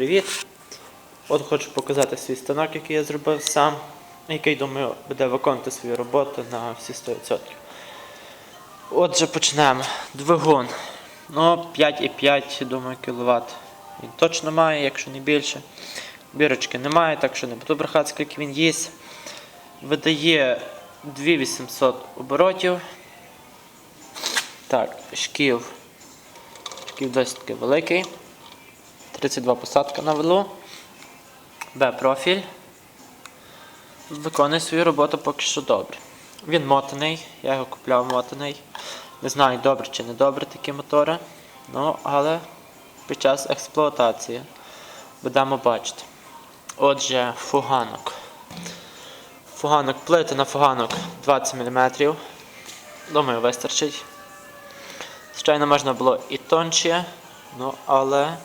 привіт! От хочу показати свій станок, який я зробив сам, який, думаю, буде виконувати свою роботу на всі 100%. Отже, почнемо. Двигун. Ну, 5,5, думаю, кВт. Він точно має, якщо не більше. Бірочки немає, так що не буду брехати, скільки він їсть. Видає 2800 оборотів. Так, шків. Шків досить таки великий. 32 посадка на вилу. Б профіль. Виконує свою роботу поки що добре. Він мотаний, я його купляв мотаний. Не знаю, добре чи не добре такі мотори. Ну, але під час експлуатації будемо бачити. Отже, фуганок. Фуганок плити на фуганок 20 мм. Думаю, вистачить. Звичайно, можна було і тонче, ну але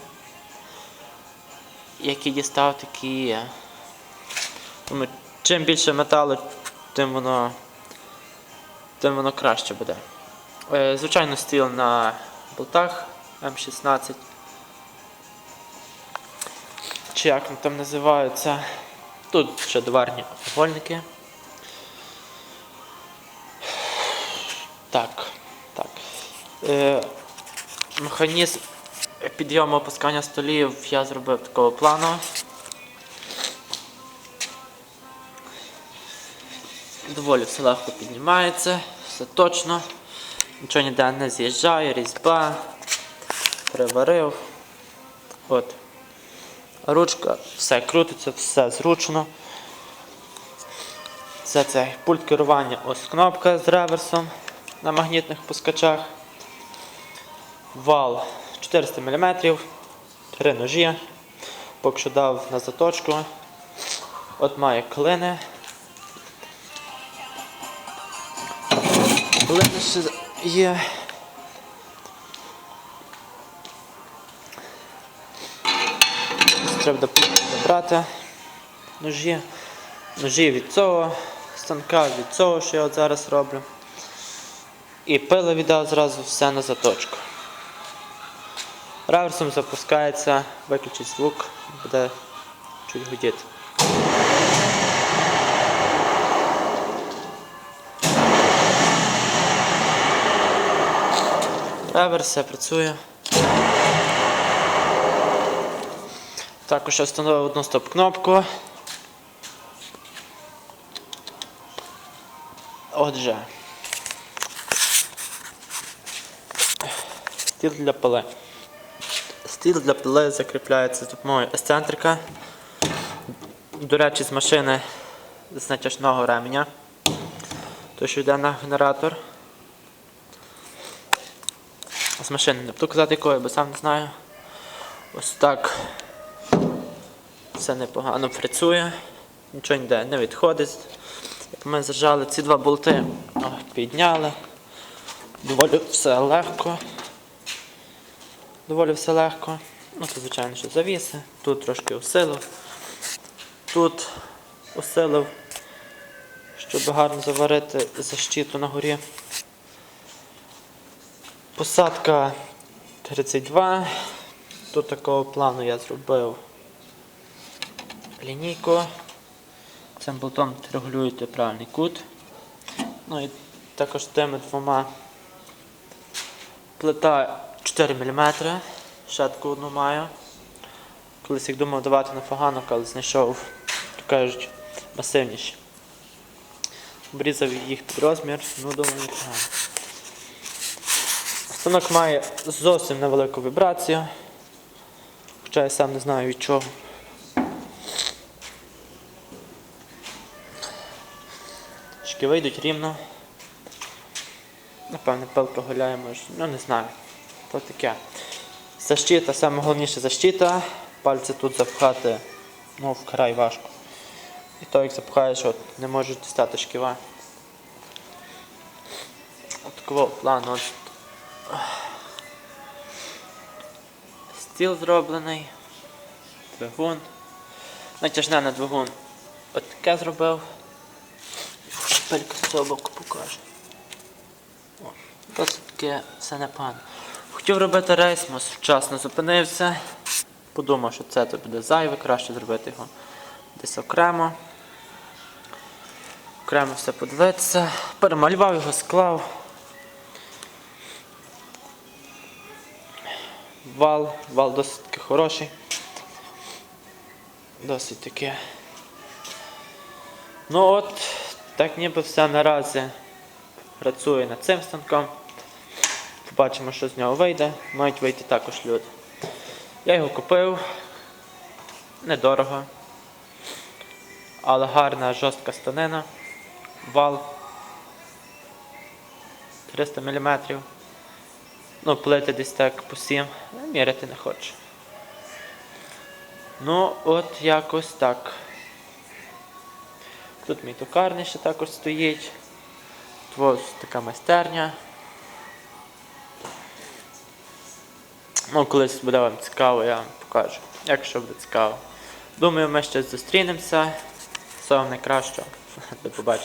які дістав, такі є. Думаю, чим більше металу, тим воно, тим воно краще буде. Е, Звичайно, стіл на болтах М16. Чи як вони там називаються. Тут ще доварні овольники. Так, так. Е, механізм підйому опускання столів я зробив такого плану. Доволі все легко піднімається, все точно. Нічого ніде не з'їжджає, різьба, приварив. От. Ручка, все крутиться, все зручно. Це цей пульт керування, ось кнопка з реверсом на магнітних пускачах. Вал 400 мм, три ножі. Поки що дав на заточку. От має клини. Клини ще є. Треба добрати ножі. Ножі від цього станка, від цього, що я от зараз роблю. І пили віддав зразу все на заточку. Реверсом запускається, виключить звук, буде чуть гудіти. Реверс все працює. Також встановив одну стоп-кнопку. Отже. Стіл для пили. Стіл для пили закріпляється з допомогою ексцентрика. До речі, з машини з натяжного ременя. То, що йде на генератор. З машини не буду казати якої, бо сам не знаю. Ось так. Все непогано працює. Нічого ніде не відходить. Як ми зажали ці два болти, підняли. Доволі все легко. Доволі все легко. Ну, це, звичайно, що завіси. Тут трошки усилив. Тут усилив, щоб гарно заварити защиту на горі. Посадка 32. Тут такого плану я зробив лінійку. Цим болтом регулюєте правильний кут. Ну і також тими двома плита 4 мм. Шатку одну маю. Колись їх думав давати на фаганок, але знайшов, то кажуть, масивніші. Обрізав їх під розмір, ну думаю, непогано. Станок має зовсім невелику вібрацію, хоча я сам не знаю від чого. Шки вийдуть рівно. Напевне, пилка гуляє, може, ну не знаю. То таке. Защита, саме головніше защита. Пальці тут запхати ну, вкрай важко. І то як запхаєш, от, не можуть дістати шківа. От такого плану. Стіл зроблений. Двигун. Натяжне на двигун. От таке зробив. Шпилька з. О, Досить таке все непогано. Хотів робити рейсмус, вчасно зупинився. Подумав, що це то буде зайве, краще зробити його десь окремо. Окремо все подивитися. Перемалював його, склав. Вал, вал досить таки хороший. Досить таки. Ну от, так ніби все наразі працює над цим станком. Побачимо, що з нього вийде. Мають вийти також люди. Я його купив. Недорого. Але гарна жорстка станина. Вал 300 мм. Ну, плити десь так по 7. Я міряти не хочу. Ну, от якось так. Тут мій токарний ще також стоїть. Ось така майстерня. Колись буде вам цікаво, я вам покажу. Якщо буде цікаво. Думаю, ми ще зустрінемося. Всього вам найкращого. До побачення.